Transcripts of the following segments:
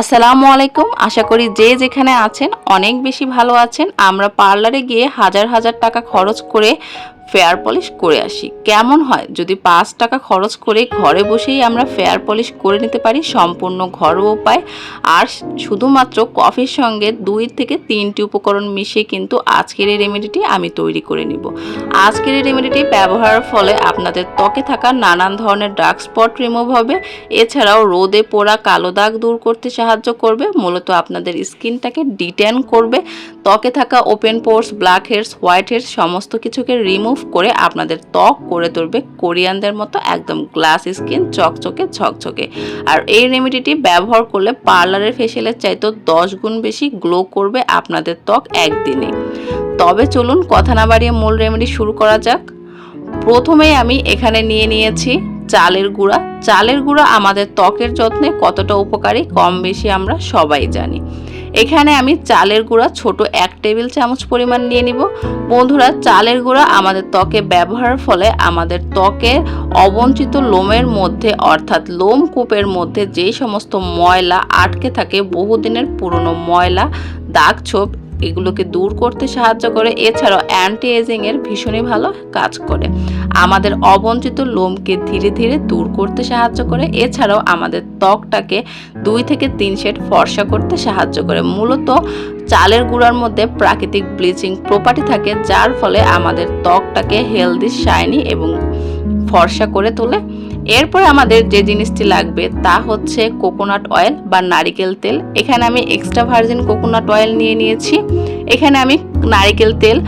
আসসালামু আলাইকুম। আশা করি যে যেখানে আছেন অনেক বেশি ভালো আছেন। আমরা পার্লারে গিয়ে হাজার হাজার টাকা খরচ করে ফেয়ার পলিশ করে আসি। কেমন হয়? যদি পাঁচ টাকা খরচ করে ঘরে বসেই আমরা ফেয়ার পলিশ করে নিতে পারি, সম্পূর্ণ ঘরোয়া উপায়। আর শুধুমাত্র কফির সঙ্গে দুই থেকে তিনটি উপকরণ মিশিয়ে কিন্তু আজকের এই রেমেডিটি আমি তৈরি করে নিব। আজকের এই রেমেডিটি ব্যবহারের ফলে আপনাদের ত্বকে থাকা নানান ধরনের ডার্ক স্পট রিমুভ হবে। এছাড়াও রোদে পোড়া কালো দাগ দূর করতে সাহায্য করবে। মূলত আপনাদের স্কিনটাকে ডিটেন করবে। ত্বকে থাকা open pores black hairs white hairs সমস্ত কিছুকে রিমুভ করে আপনাদের ত্বক করে তুলবে কোরিয়ানদের মতো একদম গ্লাস স্কিন, চকচকে, ঝকঝকে। আর এই রেমেডিটি ব্যবহার করলে পার্লারের ফেসিয়ালের চাইতেও দশ গুণ বেশি গ্লো করবে আপনাদের ত্বক একদিনে। তবে চলুন কথা না বাড়িয়ে মূল রেমেডি শুরু করা যাক। প্রথমেই আমি এখানে নিয়ে নিয়েছি চালের গুঁড়া। চালের গুঁড়া আমাদের ত্বকের যত্নে কতটা উপকারী, কম বেশি আমরা সবাই জানি। এখানে আমি চালের গুঁড়া ছোট এক টেবিল চামচ পরিমাণ নিয়ে নিব। বন্ধুরা, চালের গুঁড়া আমাদের ত্বকে ব্যবহারের ফলে আমাদের ত্বকের অবঞ্চিত লোমের মধ্যে, অর্থাৎ লোম কূপের মধ্যে যেই সমস্ত ময়লা আটকে থাকে, বহুদিনের পুরনো ময়লা দাগ ছোপ এগুলোকে দূর করতে সাহায্য করে। এছাড়াও অ্যান্টি এজিং এর ভীষণই ভালো কাজ করে। আমাদের অবঞ্চিত লোমকে ধীরে ধীরে দূর করতে সাহায্য করে। এছাড়াও আমাদের ত্বকটাকে দুই থেকে তিন শেড ফর্সা করতে সাহায্য করে। মূলত চালের গুঁড়ার মধ্যে প্রাকৃতিক ব্লিচিং প্রপার্টি থাকে, যার ফলে আমাদের ত্বকটাকে হেলদি শাইনি এবং ফর্সা করে তোলে। এরপরে আমাদের যে জিনিসটি লাগবে তা হচ্ছে কোকোনাট অয়েল বা নারিকেল তেল। এখানে আমি এক্সট্রা ভার্জিন কোকোনাট অয়েল নিয়ে নিয়েছি। এখানে আমি নারিকেল তেল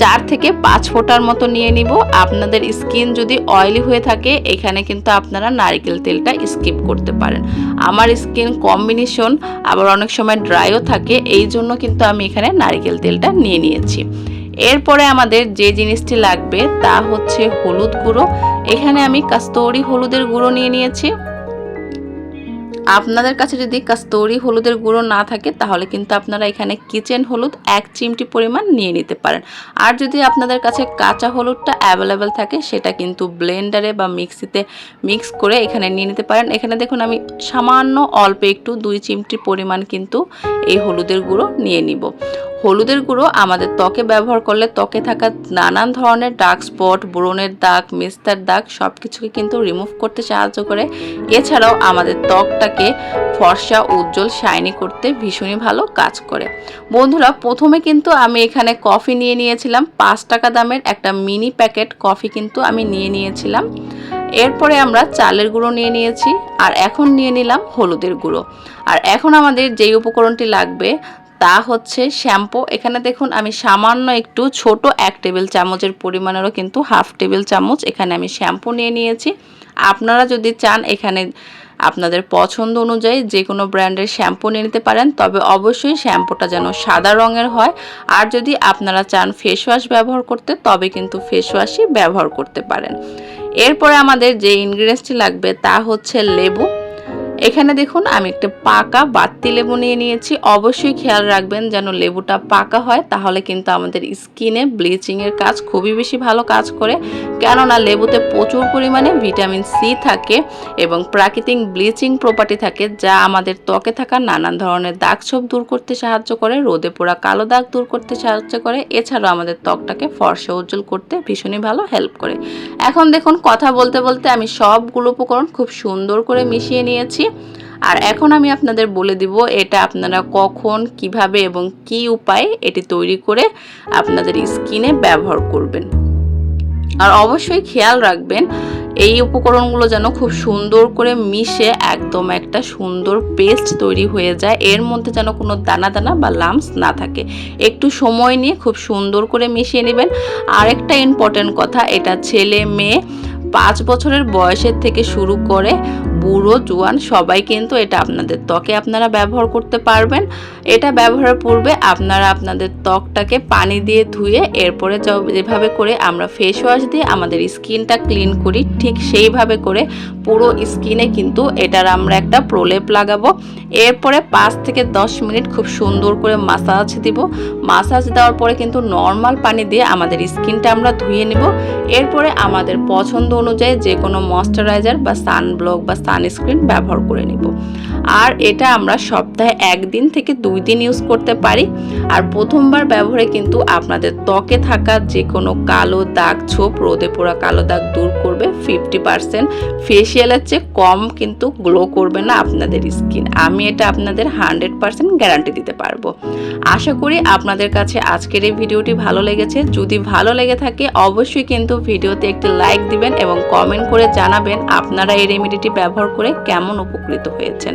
চার থেকে পাঁচ ফোঁটার মতো নিয়ে নিব। আপনাদের স্কিন যদি অয়েলি হয়ে থাকে, এখানে কিন্তু আপনারা নারিকেল তেলটা স্কিপ করতে পারেন। আমার স্কিন কম্বিনেশন আবার অনেক সময় ড্রাইও থাকে, এই জন্য কিন্তু আমি এখানে নারিকেল তেলটা নিয়ে নিয়েছি। এরপরে আমাদের যে জিনিসটি লাগবে তা হচ্ছে হলুদ গুঁড়ো। এখানে আমি কাস্তরি হলুদের গুঁড়ো নিয়ে নিয়েছি। আপনাদের কাছে যদি কাস্তরি হলুদের গুঁড়ো না থাকে, তাহলে কিন্তু আপনারা এখানে কিচেন হলুদ এক চিমটি পরিমাণ নিয়ে নিতে পারেন। আর যদি আপনাদের কাছে কাঁচা হলুদটা অ্যাভেলেবেল থাকে, সেটা কিন্তু ব্লেন্ডারে বা মিক্সিতে মিক্স করে এখানে নিয়ে নিতে পারেন। এখানে দেখুন, আমি সামান্য অল্প একটু দুই চিমটি পরিমাণ কিন্তু এই হলুদের গুঁড়ো নিয়ে নিব। হলুদের গুঁড়ো আমাদের ত্বকে ব্যবহার করলে ত্বকে থাকা নানান ধরনের ডার্ক স্পট ব্রণের দাগ, মিস্তার দাগ সব কিছুকে কিন্তু রিমুভ করতে সাহায্য করে। এছাড়াও আমাদের ত্বকটাকে ফর্সা, উজ্জ্বল, শাইনি করতে ভীষণই ভালো কাজ করে। বন্ধুরা, প্রথমে কিন্তু আমি এখানে কফি নিয়ে নিয়েছিলাম। পাঁচ টাকা দামের একটা মিনি প্যাকেট কফি কিন্তু আমি নিয়ে নিয়েছিলাম। এরপরে আমরা চালের গুঁড়ো নিয়ে নিয়েছি আর এখন নিয়ে নিলাম হলুদের গুঁড়ো। আর এখন আমাদের যেই উপকরণটি লাগবে তা হচ্ছে শ্যাম্পু। এখানে দেখুন, আমি সামান্য একটু ছোট এক টেবিল চামচের পরিমাণেরও কিন্তু হাফ টেবিল চামচ এখানে আমি শ্যাম্পু নিয়ে নিয়েছি। আপনারা যদি চান এখানে আপনাদের পছন্দ অনুযায়ী যে কোনো ব্র্যান্ডের শ্যাম্পু নিয়ে নিতে পারেন, তবে অবশ্যই শ্যাম্পুটা যেন সাদা রঙের হয়। আর যদি আপনারা চান ফেস ওয়াশ ব্যবহার করতে, তবে কিন্তু ফেস ওয়াশই ব্যবহার করতে পারেন। এরপরে আমাদের যে ইনগ্রিডিয়েন্টসটি লাগবে, তা হচ্ছে লেবু। এখানে দেখুন, আমি একটা পাকা বাত্তি লেবু নিয়ে নিয়েছি। অবশ্যই খেয়াল রাখবেন যেন লেবুটা পাকা হয়, তাহলে কিন্তু আমাদের স্কিনে ব্লিচিংয়ের কাজ খুবই বেশি ভালো কাজ করে। কেননা লেবুতে প্রচুর পরিমাণে ভিটামিন সি থাকে এবং প্রাকৃতিক ব্লিচিং প্রপার্টি থাকে, যা আমাদের ত্বকে থাকা নানান ধরনের দাগ ছোপ দূর করতে সাহায্য করে, রোদে পোড়া কালো দাগ দূর করতে সাহায্য করে। এছাড়াও আমাদের ত্বকটাকে ফর্সা উজ্জ্বল করতে ভীষণই ভালো হেল্প করে। এখন দেখুন, কথা বলতে বলতে আমি সবগুলো উপকরণ খুব সুন্দর করে মিশিয়ে নিয়েছি। আর এখন আমি আপনাদের বলে দিব এটা আপনারা কখন, কীভাবে এবং কি উপায়ে এটি তৈরি করে আপনাদের স্কিনে ব্যবহার করবেন। আর অবশ্যই খেয়াল রাখবেন, এই উপকরণগুলো যেন খুব সুন্দর করে মিশে একদম একটা সুন্দর পেস্ট তৈরি হয়ে যায়, এর মধ্যে যেন কোনো দানা দানা বা লামস না থাকে। একটু সময় নিয়ে খুব সুন্দর করে মিশিয়ে নেবেন। আরেকটা ইম্পর্টেন্ট কথা, এটা ছেলে মেয়ে পাঁচ বছরের বয়সের থেকে শুরু করে বুড়ো, জোয়ান, সবাই কিন্তু এটা আপনাদের ত্বকে আপনারা ব্যবহার করতে পারবেন। এটা ব্যবহারের পূর্বে আপনারা আপনাদের ত্বকটাকে পানি দিয়ে ধুয়ে এরপরে যেভাবে করে আমরা ফেস ওয়াশ দিয়ে আমাদের স্কিনটা ক্লিন করি, ঠিক সেইভাবে করে পুরো স্কিনে কিন্তু এটার আমরা একটা প্রলেপ লাগাবো। এরপরে পাঁচ থেকে দশ মিনিট খুব সুন্দর করে মাসাজ দিব। মাসাজ দেওয়ার পরে কিন্তু নর্মাল পানি দিয়ে আমাদের স্কিনটা আমরা ধুয়ে নিব। এরপরে আমাদের পছন্দ অনুযায়ী যে কোনো ময়শ্চারাইজার বা সানব্লক বা সানস্ক্রিন ব্যবহার করে নিব। আর এটা আমরা সপ্তাহে একদিন থেকে দুই দিন ইউজ করতে পারি। আর প্রথমবার ব্যবহারে কিন্তু আপনাদের ত্বকে থাকা যে কোনো কালো দাগ ছোপ, রোদে পোড়া কালো দাগ দূর করবে। ফিফটি পার্সেন্ট ফেসিয়ালের চেয়ে কম কিন্তু গ্লো করবে না আপনাদের স্কিন আমি এটা আপনাদের হান্ড্রেড পার্সেন্ট গ্যারান্টি দিতে পারব। আশা করি আপনাদের কাছে আজকের এই ভিডিওটি ভালো লেগেছে। যদি ভালো লেগে থাকে, অবশ্যই কিন্তু ভিডিওতে একটি লাইক দিবেন এবং কমেন্ট করে জানাবেন আপনারা এই রেমেডিটি ব্যবহার করে কেমন উপকৃত হয়েছেন।